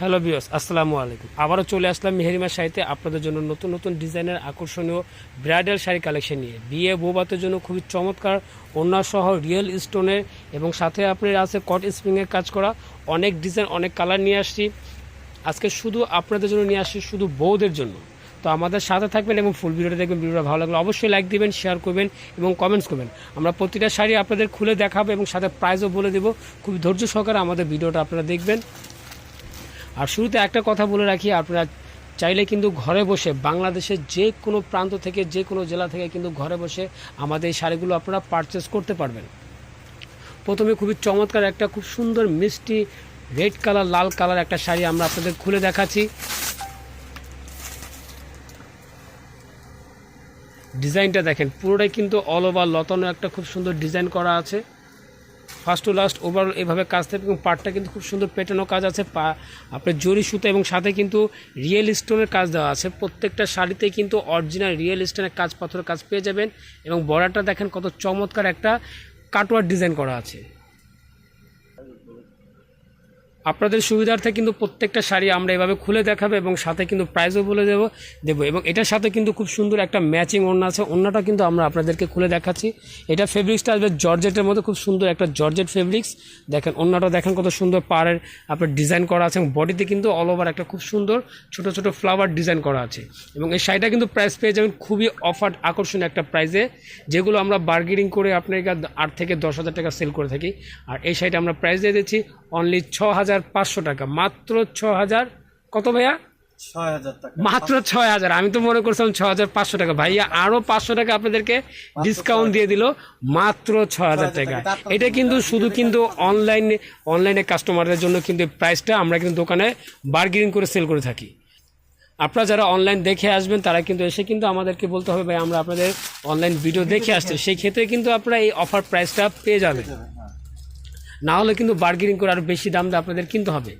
Hello বিয়স আসসালামু আলাইকুম। আবারও চলে আসলাম মেহেরিমা শাড়িতে আপনাদের জন্য নতুন নতুন ডিজাইনের আকর্ষণীয় ব্রাইডাল শাড়ি কালেকশন নিয়ে। বিয়ে বৌবাতের জন্য খুবই চমৎকার সহ রিয়েল স্টোনের এবং সাথে আপনার আছে কট স্প্রিংয়ের কাজ করা, অনেক ডিজাইন, অনেক কালার নিয়ে আসছি। আজকে শুধু আপনাদের জন্য নিয়ে আসছি, শুধু বউদের জন্য। তো আমাদের সাথে থাকবেন এবং ফুল ভিডিওটা দেখবেন, ভিডিওটা ভালো লাগলে অবশ্যই লাইক দিবেন শেয়ার করবেন এবং কমেন্টস করবেন। আমরা প্রতিটা শাড়ি আপনাদের খুলে দেখাবো এবং সাথে প্রাইজও বলে দেবো। খুব ধৈর্য সহকারে আমাদের ভিডিওটা আপনারা দেখবেন। আর শুরুতে একটা কথা বলে রাখি, আপনারা চাইলে কিন্তু ঘরে বসে বাংলাদেশের যে কোনো প্রান্ত থেকে যে কোনো জেলা থেকে কিন্তু ঘরে বসে আমাদের এই শাড়িগুলো আপনারা পারচেস করতে পারবেন। প্রথমে খুবই চমৎকার একটা খুব সুন্দর মিষ্টি রেড কালার লাল কালার একটা শাড়ি আমরা আপনাদের খুলে দেখাচ্ছি। ডিজাইনটা দেখেন, পুরোটাই কিন্তু অল ওভার লতানো একটা খুব সুন্দর ডিজাইন করা আছে। ফার্স্ট টু লাস্ট ওভারঅল এভাবে কাজ থাকবে এবং পাটটা কিন্তু খুব সুন্দর পেটানো কাজ আছে। পা আপনার জরি সুতো এবং সাথে কিন্তু রিয়েল স্টোনের কাজ দেওয়া আছে। প্রত্যেকটা শাড়িতে কিন্তু অরিজিনাল রিয়েল স্টোনের কাজ পাথরের কাজ পেয়ে যাবেন এবং বর্ডারটা দেখেন কত চমৎকার একটা কাটোয়ার ডিজাইন করা আছে। আপনাদের সুবিধার্থে কিন্তু প্রত্যেকটা শাড়ি আমরা এভাবে খুলে দেখাবো এবং সাথে কিন্তু প্রাইসও বলে দেবো দেবো এবং এটার সাথে কিন্তু খুব সুন্দর একটা ম্যাচিং ওড়না আছে। ওড়নাটা কিন্তু আমরা আপনাদেরকে খুলে দেখাচ্ছি। এটা ফেব্রিক্সটা আসবে জর্জেটের মধ্যে, খুব সুন্দর একটা জর্জেট ফেব্রিক্স দেখেন, ওড়নাটা দেখেন কত সুন্দর পাড়ের আপনার ডিজাইন করা আছে এবং বডিতে কিন্তু অল ওভার একটা খুব সুন্দর ছোট ছোট ফ্লাওয়ার ডিজাইন করা আছে। এবং এই শাড়িটা কিন্তু প্রাইস পেয়ে যাবেন খুবই অফার আকর্ষণীয় একটা প্রাইসে যেগুলো আমরা বার্গেনিং করে আপনাকে আট থেকে দশ হাজার টাকা সেল করে থাকি। আর এই শাড়িটা আমরা প্রাইস দিয়ে দিচ্ছি অনলি ছ হাজার পাঁচশো টাকা। মাত্র ছ হাজার কত ভাইয়া? হাজার মাত্র ছয় হাজার। আমি তো মনে করছিলাম ছ হাজার পাঁচশো টাকা। ভাইয়া আরও পাঁচশো টাকা আপনাদেরকে ডিসকাউন্ট দিয়ে দিল। মাত্র ছ হাজার টাকা। এটা কিন্তু শুধু কিন্তু অনলাইনে অনলাইনে কাস্টমারদের জন্য কিন্তু প্রাইসটা আমরা কিন্তু দোকানে বার্গেনিং করে সেল করে থাকি। আপনারা যারা অনলাইন দেখে আসবেন তারা কিন্তু এসে কিন্তু আমাদেরকে বলতে হবে ভাই আমরা আপনাদের অনলাইন ভিডিও দেখে আসছি। সেই ক্ষেত্রে কিন্তু আপনারা এই অফার প্রাইসটা পেয়ে যাবেন হ্যাঁ। না হলে কিন্তু বার্গেনিং করে আরও বেশি দাম দিয়ে আপনাদের কিনতে হবে।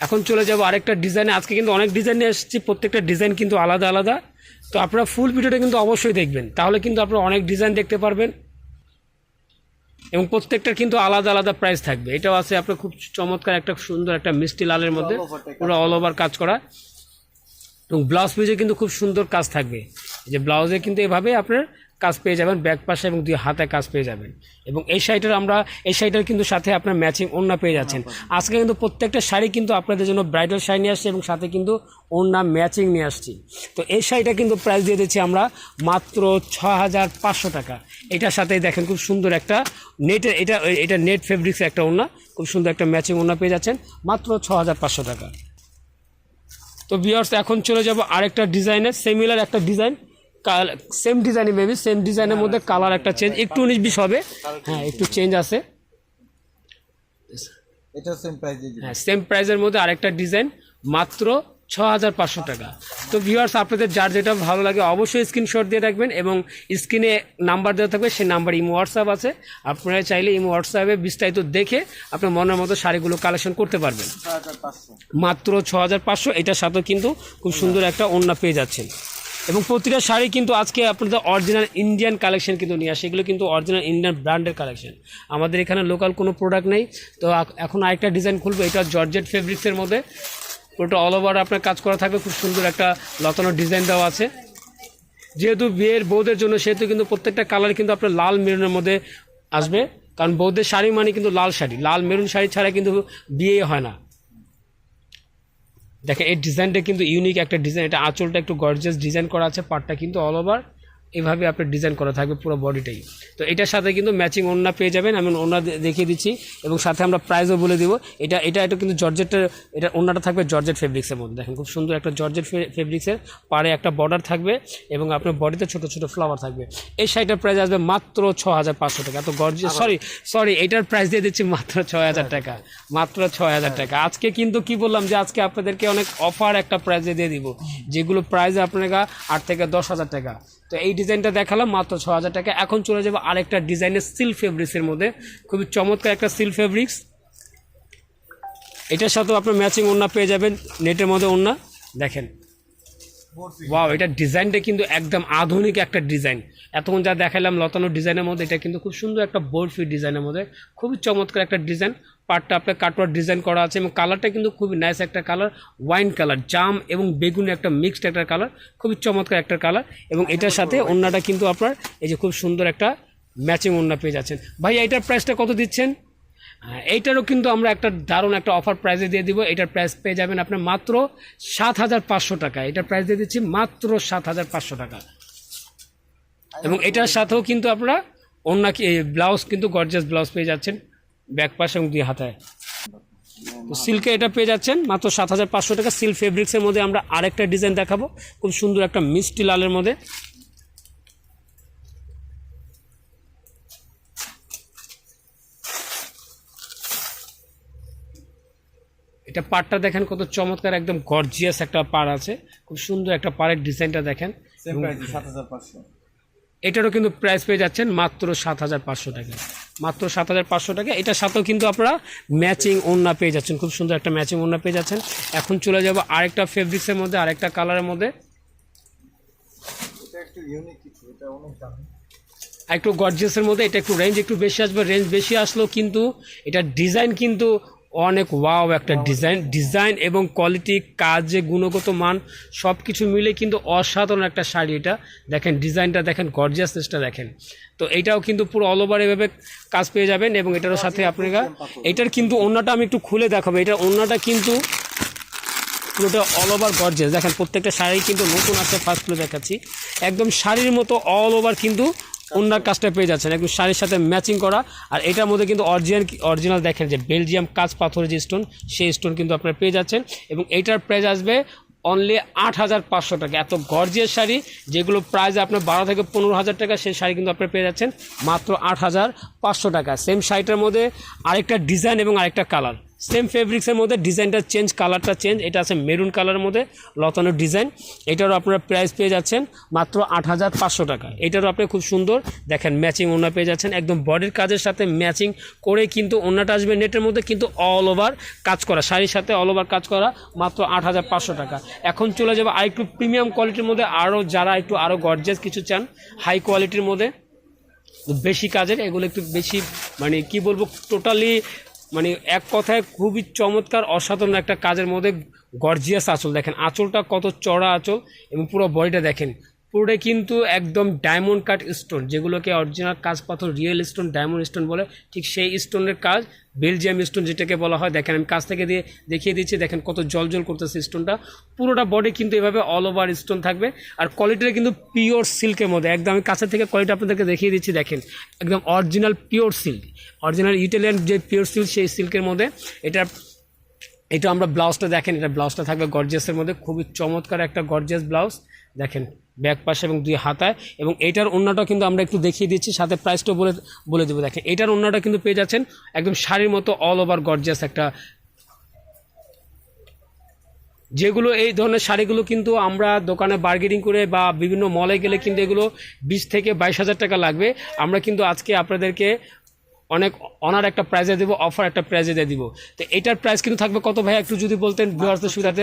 এখন চলে যাব আরেকটা ডিজাইনে আজকে কিন্তু অনেক ডিজাইনে এসেছি প্রত্যেকটা ডিজাইন কিন্তু আলাদা আলাদা। তো আপনারা ফুল ভিডিওটা কিন্তু অবশ্যই দেখবেন। তাহলে কিন্তু আপনারা অনেক ডিজাইন দেখতে পারবেন। এবং প্রত্যেকটার কিন্তু আলাদা আলাদা প্রাইস থাকবে। এটাও আছে আপনার খুব চমৎকার একটা সুন্দর একটা মিষ্টি লালের মধ্যে। পুরো অল ওভার কাজ করা। এবং ব্লাউজ পিসে কিন্তু খুব সুন্দর কাজ থাকবে। যে ব্লাউজে কিন্তু এভাবে আপনার কাজ পেয়ে যাবেন ব্যাক পাশে এবং দুই হাতে কাজ পেয়ে যাবেন। এবং এই শাড়িটার আমরা এই শাড়িটার কিন্তু সাথে আপনার ম্যাচিং ওড়না পেয়ে যাচ্ছেন। আজকে কিন্তু প্রত্যেকটা শাড়ি কিন্তু আপনাদের জন্য ব্রাইডাল শাড়ি নিয়ে আসছে এবং সাথে কিন্তু ওড়না ম্যাচিং নিয়ে আসছি। তো এই শাড়িটা কিন্তু প্রাইস দিয়ে দিচ্ছি আমরা মাত্র ছ হাজার পাঁচশো টাকা। এটার সাথে দেখেন খুব সুন্দর একটা নেটের এটা এটা নেট ফেব্রিক্সের একটা ওড়না। খুব সুন্দর একটা ম্যাচিং ওড়না পেয়ে যাচ্ছেন মাত্র ছ হাজার পাঁচশো টাকা। তো বিয়ার্স এখন চলে যাব আরেকটা ডিজাইনের সিমিলার একটা ডিজাইন সেম ডিজাইনে মেবি সেম ডিজাইনের মধ্যে কালার একটা চেঞ্জ একটু উনিশ বিশ হবে। হ্যাঁ একটু চেঞ্জ আছে। এটা সেম হ্যাঁ সেম প্রাইসের মধ্যে আরেকটা ডিজাইন মাত্র ছ হাজার পাঁচশো টাকা। তো ভিউয়ার্স আপনাদের যার যেটা ভালো লাগে অবশ্যই স্ক্রিনশট দিয়ে রাখবেন এবং স্ক্রিনে নাম্বার দেওয়া থাকবে সেই নাম্বার ইমো হোয়াটসঅ্যাপ আছে। আপনারা চাইলে ইমো হোয়াটসঅ্যাপে বিস্তারিত দেখে আপনার মনের মতো শাড়িগুলো কালেকশন করতে পারবেন। মাত্র ছ হাজার পাঁচশো এটার সাথেও কিন্তু খুব সুন্দর একটা ওড়না পেয়ে যাচ্ছেন। এবং প্রতিটা শাড়ি কিন্তু আজকে আপনাদের অরিজিনাল ইন্ডিয়ান কালেকশন কিন্তু নিয়ে আসে। এগুলো কিন্তু অরিজিনাল ইন্ডিয়ান ব্র্যান্ডের কালেকশন আমাদের এখানে লোকাল কোনো প্রোডাক্ট নেই। তো এখন আরেকটা ডিজাইন খুলবো, এটা জর্জেট ফেব্রিক্সের মধ্যে। পুরোটা অল ওভার আপনার কাজ করা থাকবে। খুব সুন্দর একটা লতানো ডিজাইন দেওয়া আছে। যেহেতু বিয়ের বৌদের জন্য, সেহেতু কিন্তু প্রত্যেকটা কালার কিন্তু আপনার লাল মেরুনের মধ্যে আসবে। কারণ বউদের শাড়ি মানে কিন্তু লাল শাড়ি। লাল মেরুন শাড়ি ছাড়া কিন্তু বিয়ে হয় না। দেখেন, এই ডিজাইনটা কিন্তু ইউনিক একটা ডিজাইন এটা আঁচলটা একটু গর্জিয়াস ডিজাইন করা আছে পার্টটা কিন্তু অল ওভার এভাবে আপনার ডিজাইন করা থাকবে পুরো বডিটাই তো এটার সাথে কিন্তু ম্যাচিং ওড়না পেয়ে যাবেন আমি ওড়না দে- দেখিয়ে দিচ্ছি এবং সাথে আমরা প্রাইসও বলে দিব। এটা এটা এটা কিন্তু জর্জেটের এটা ওড়নাটা থাকবে জর্জেট ফেব্রিক্সের মধ্যে। দেখেন খুব সুন্দর একটা জর্জেট ফেব্রিক্সের পাড়ে একটা বর্ডার থাকবে এবং আপনার বডিতে ছোট ছোট ফ্লাওয়ার থাকবে। এই শাড়িটার প্রাইস আসবে মাত্র ছ হাজার পাঁচশো টাকা। তো গর্জিয়াস সরি সরি এটার প্রাইস দিয়ে দিচ্ছি মাত্র ছয় হাজার টাকা। মাত্র ছয় হাজার টাকা। আজকে কিন্তু কি বললাম যে আজকে আপনাদেরকে অনেক অফার একটা প্রাইজে দিয়ে দিব যেগুলো প্রাইস আপনাকে আট থেকে দশ হাজার টাকা। তো এই ডিজাইনটা দেখালাম মাত্র ছ হাজার টাকা। এখন চলে যাব আরেকটা ডিজাইনের সিল ফেব্রিক্সের মধ্যে। খুবই চমৎকার একটা সিল ফেব্রিক্স। এটার সাথেও আপনার ম্যাচিং ওড়না পেয়ে যাবেন, নেটের মধ্যে ওড়না। দেখেন। ওয়াও, এটা ডিজাইনটা কিন্তু একদম আধুনিক একটা ডিজাইন। এতক্ষণ যা দেখালাম লতানো ডিজাইনের মধ্যে, এটা কিন্তু খুব সুন্দর একটা বোর্ড ফিট ডিজাইনের মধ্যে। খুবই চমৎকার একটা ডিজাইন। পার্টটা আপনার কাটওয়ার ডিজাইন করা আছে এবং কালারটা কিন্তু খুবই নাইস একটা কালার ওয়াইন কালার জাম এবং বেগুনি একটা মিক্সড একটা কালার খুবই চমৎকার একটা কালার এবং এটার সাথে অন্যটা কিন্তু আপনার এই যে খুব সুন্দর একটা ম্যাচিং ওন্না পেয়ে যাচ্ছেন। ভাই এটার প্রাইসটা কত দিচ্ছেন? এইটারও কিন্তু আমরা একটা দারুণ একটা অফার প্রাইসে দিয়ে দিব। এটার প্রাইস পেয়ে যাবেন আপনার মাত্র সাত হাজার পাঁচশো টাকা। এটার প্রাইস দিয়ে দিচ্ছি মাত্র সাত হাজার পাঁচশো টাকা। এবং এটার সাথেও কিন্তু আপনারা অন্য কি ব্লাউজ কিন্তু গর্জাস ব্লাউজ পেয়ে যাচ্ছেন। ব্যাক পাশে এবং দুই হাতায়। তো সিল্কে এটা পেয়ে যাচ্ছেন মাত্র সাত হাজার পাঁচশো টাকা। সিল্ক ফেব্রিক্সের মধ্যে আমরা আরেকটা ডিজাইন দেখাবো। খুব সুন্দর একটা মিষ্টি লালের মধ্যে। এটা পাড়টা দেখেন কত চমৎকার একদম গর্জিয়াস একটা পাড় আছে। খুব সুন্দর একটা পাড়ের ডিজাইনটা দেখেন। সাত হাজার পাঁচশো। এটারও কিন্তু প্রাইস পেয়ে যাচ্ছেন মাত্র সাত হাজার পাঁচশো টাকা। মাত্র সাত হাজার পাঁচশো টাকা। এটার সাথেও কিন্তু আপনারা ম্যাচিং ওড়না পেয়ে যাচ্ছেন। খুব সুন্দর একটা ম্যাচিং ওড়না পেয়ে যাচ্ছেন। এখন চলে যাব আরেকটা ফেব্রিক্সের মধ্যে আরেকটা কালারের মধ্যে। একটু গর্জিয়াসের মধ্যে এটা একটু রেঞ্জ একটু বেশি আসবে। রেঞ্জ বেশি আসলেও কিন্তু এটা ডিজাইন কিন্তু অনেক ওয়াও একটা ডিজাইন ডিজাইন এবং কোয়ালিটি কাজ যে গুণগত মান সব কিছু মিলে কিন্তু অসাধারণ একটা শাড়ি এটা। দেখেন ডিজাইনটা দেখেন গর্জিয়াসনেসটা দেখেন। তো এইটাও কিন্তু পুরো অল ওভার এভাবে কাজ পেয়ে যাবেন এবং এটারও সাথে আপনারা এটার কিন্তু অন্যটা আমি একটু খুলে দেখাবো। এটার অন্যটা কিন্তু পুরোটা অল ওভার গর্জেস দেখেন প্রত্যেকটা শাড়ি কিন্তু নতুন আছে ফার্স্ট ফ্লো দেখাচ্ছি। একদম শাড়ির মতো অল ওভার কিন্তু অন্যার কাজটা পেয়ে যাচ্ছেন। একদম শাড়ির সাথে ম্যাচিং করা। আর এটার মধ্যে কিন্তু অরিজিনাল অরিজিনাল দেখেন যে বেলজিয়াম কাজ পাথরের যে স্টোন সেই স্টোন কিন্তু আপনারা পেয়ে যাচ্ছেন। এবং এইটার প্রাইস আসবে অনলি আট হাজার পাঁচশো টাকা। এত গর্জিয়ার শাড়ি, যেগুলো প্রাইস আপনার বারো থেকে পনেরো হাজার টাকা, সেই শাড়ি কিন্তু আপনারা পেয়ে যাচ্ছেন মাত্র আট হাজার পাঁচশো টাকা। সেম শাড়িটার মধ্যে আরেকটা ডিজাইন এবং আরেকটা কালার সেম ফেব্রিক্সের মধ্যে ডিজাইনটা চেঞ্জ কালারটা চেঞ্জ এটা আছে মেরুন কালারের মধ্যে লতানোর ডিজাইন এটারও আপনারা প্রাইস পেয়ে যাচ্ছেন মাত্র আট হাজার পাঁচশো টাকা। এটারও আপনি খুব সুন্দর দেখেন ম্যাচিং ওনা পেয়ে যাচ্ছেন। একদম বডির কাজের সাথে ম্যাচিং করে কিন্তু ওনাটা আসবে নেটের মধ্যে, কিন্তু অল ওভার কাজ করা, শাড়ির সাথে অল ওভার কাজ করা মাত্র আট হাজার পাঁচশো টাকা। এখন চলে যাব আর একটু প্রিমিয়াম কোয়ালিটির মধ্যে আরও যারা একটু আরও গর্জেস কিছু চান হাই কোয়ালিটির মধ্যে, বেশি কাজের, এগুলো একটু বেশি মানে কি বলব টোটালি মানে এক কথায় খুবই চমৎকার, অসাধারণ একটা কাজের মধ্যে গর্জিয়াস আঁচল দেখেন। আঁচলটা কত চড়া আঁচল এবং পুরো বডিটা দেখেন। পুরোটাই কিন্তু একদম ডায়মন্ড কাট স্টোন যেগুলোকে অরিজিনাল কাজ পাথর রিয়েল স্টোন ডায়মন্ড স্টোন বলে। ঠিক সেই স্টোনের কাজ বেলজিয়াম স্টোন যেটাকে বলা হয়। দেখেন, আমি কাছ থেকে দিয়ে দেখিয়ে দিচ্ছি, দেখেন কত জল জল করতেছে স্টোনটা পুরোটা বডি কিন্তু এভাবে অল ওভার স্টোন থাকবে। আর কোয়ালিটিটা কিন্তু পিওর সিল্কের মধ্যে। একদম আমি কাছে থেকে কোয়ালিটি আপনাদেরকে দেখিয়ে দিচ্ছি, দেখেন। একদম original pure silk original Italian যে পিওর সিল্ক সেই সিল্কের মধ্যে। এটা এটা আমরা ব্লাউজটা দেখেন, এটা ব্লাউজটা থাকবে গর্জিয়াসের মধ্যে। খুবই চমৎকার একটা গর্জিয়াস ব্লাউজ দেখেন, ব্যাক পাশে এবং দুই হাতায়, এবং এটার অন্যটাও কিন্তু আমরা একটু দেখিয়ে দিচ্ছি, সাথে প্রাইসটাও বলে বলে দেবো। দেখেন এটার অন্যটা কিন্তু পেয়ে যাচ্ছেন একদম শাড়ির মতো অল ওভার গর্জিয়াস একটা যেগুলো এই ধরনের শাড়িগুলো কিন্তু আমরা দোকানে বার্গেনিং করে বা বিভিন্ন মলে গেলে কিন্তু এগুলো বিশ থেকে বাইশ হাজার টাকা লাগবে। আমরা কিন্তু আজকে আপনাদেরকে অনেক অনার একটা প্রাইজে দেবো অফার একটা প্রাইজে দিয়ে দিব। তো এটার প্রাইস কিন্তু থাকবে কত ভাই? একটু যদি বলতেন বিহারদের সুবিধাতে।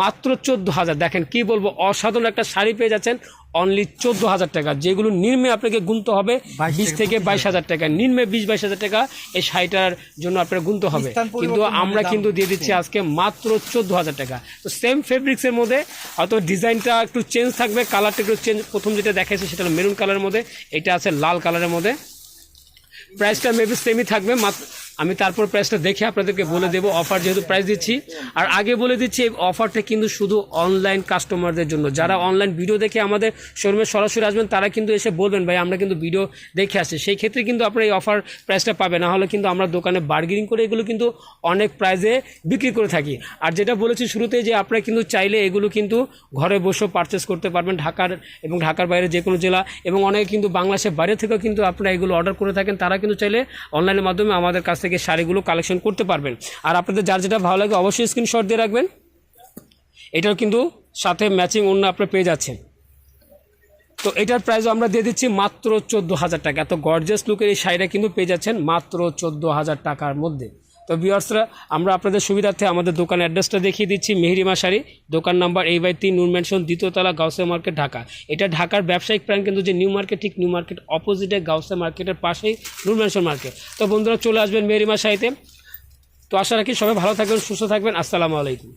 মাত্র চোদ্দ হাজার। দেখেন কি বলব অসাধারণ একটা শাড়ি পেয়ে যাচ্ছেন অনলি চোদ্দ হাজার টাকা। যেগুলো নিম্নে আপনাকে গুনতে হবে বিশ থেকে বাইশ হাজার। টাকা। নিম্নে বিশ বাইশ হাজার টাকা এই শাড়িটার জন্য আপনার গুনতে হবে। কিন্তু আমরা কিন্তু দিয়ে দিচ্ছি আজকে মাত্র চোদ্দ হাজার টাকা। তো সেম ফেব্রিক্সের মধ্যে হয়তো ডিজাইনটা একটু চেঞ্জ থাকবে কালারটা একটু চেঞ্জ প্রথম যেটা দেখাইছে সেটা মেরুন কালারের মধ্যে। এটা আছে লাল কালারের মধ্যে। প্রাইসটা মেবি সেমই থাকবে মাত্র আমি তারপর প্রাইসটা দেখে আপনাদেরকে বলে দেবো অফার যেহেতু প্রাইস দিচ্ছি। আর আগে বলে দিচ্ছি, এই অফারটা কিন্তু শুধু অনলাইন কাস্টমারদের জন্য। যারা অনলাইন ভিডিও দেখে আমাদের শোরুমে সরাসরি আসবেন, তারা কিন্তু এসে বলবেন, ভাই, আমরা কিন্তু ভিডিও দেখে আসছি। সেই ক্ষেত্রে কিন্তু আপনার এই অফার প্রাইসটা পাবে না হলে কিন্তু আমরা দোকানে বার্গেনিং করে এগুলো কিন্তু অনেক প্রাইসে বিক্রি করে থাকি। আর যেটা বলেছি শুরুতে যে আপনারা কিন্তু চাইলে এগুলো কিন্তু ঘরে বসেও পারচেস করতে পারবেন ঢাকার এবং ঢাকার বাইরে যে কোনো জেলা এবং অনেকে কিন্তু বাংলাদেশের বাইরে থেকেও কিন্তু আপনারা এগুলো অর্ডার করে থাকেন। তারা কিন্তু চাইলে অনলাইনের মাধ্যমে আমাদের কাছ থেকে শাড়িগুলো কালেকশন করতে পারবেন। আর আপনাদের যার যেটা ভালো লাগে অবশ্যই স্ক্রিনশট দিয়ে রাখবেন। এটাও কিন্তু সাথে ম্যাচিং অন্য আপনারা পেয়ে যাচ্ছেন। তো এটার প্রাইস আমরা দিয়ে দিচ্ছি মাত্র চোদ্দ হাজার টাকা। এত গর্জেস লুকের এই শাড়িটা কিন্তু পেয়ে যাচ্ছেন মাত্র চোদ্দ হাজার টাকার মধ্যে। তো বিয়ার্সরা আমরা আপনাদের সুবিধার্থে আমাদের দোকান অ্যাড্রেসটা দেখিয়ে দিচ্ছি মেহরিমা শাড়ি দোকান নাম্বার এই বাই তিন নুন দ্বিতীয়তলা গাউসে মার্কেট, ঢাকা। এটা ঢাকার ব্যবসায়িক প্রাণ কিন্তু যে নিউ মার্কেট, ঠিক নিউ মার্কেট অপোজিটে গাউসে মার্কেটের পাশেই নুন মার্কেট। তো বন্ধুরা চলে আসবেন মেহরিমা শাড়িতে তো আশা রাখি সবাই ভালো থাকবেন, সুস্থ থাকবেন। আসসালামু আলাইকুম।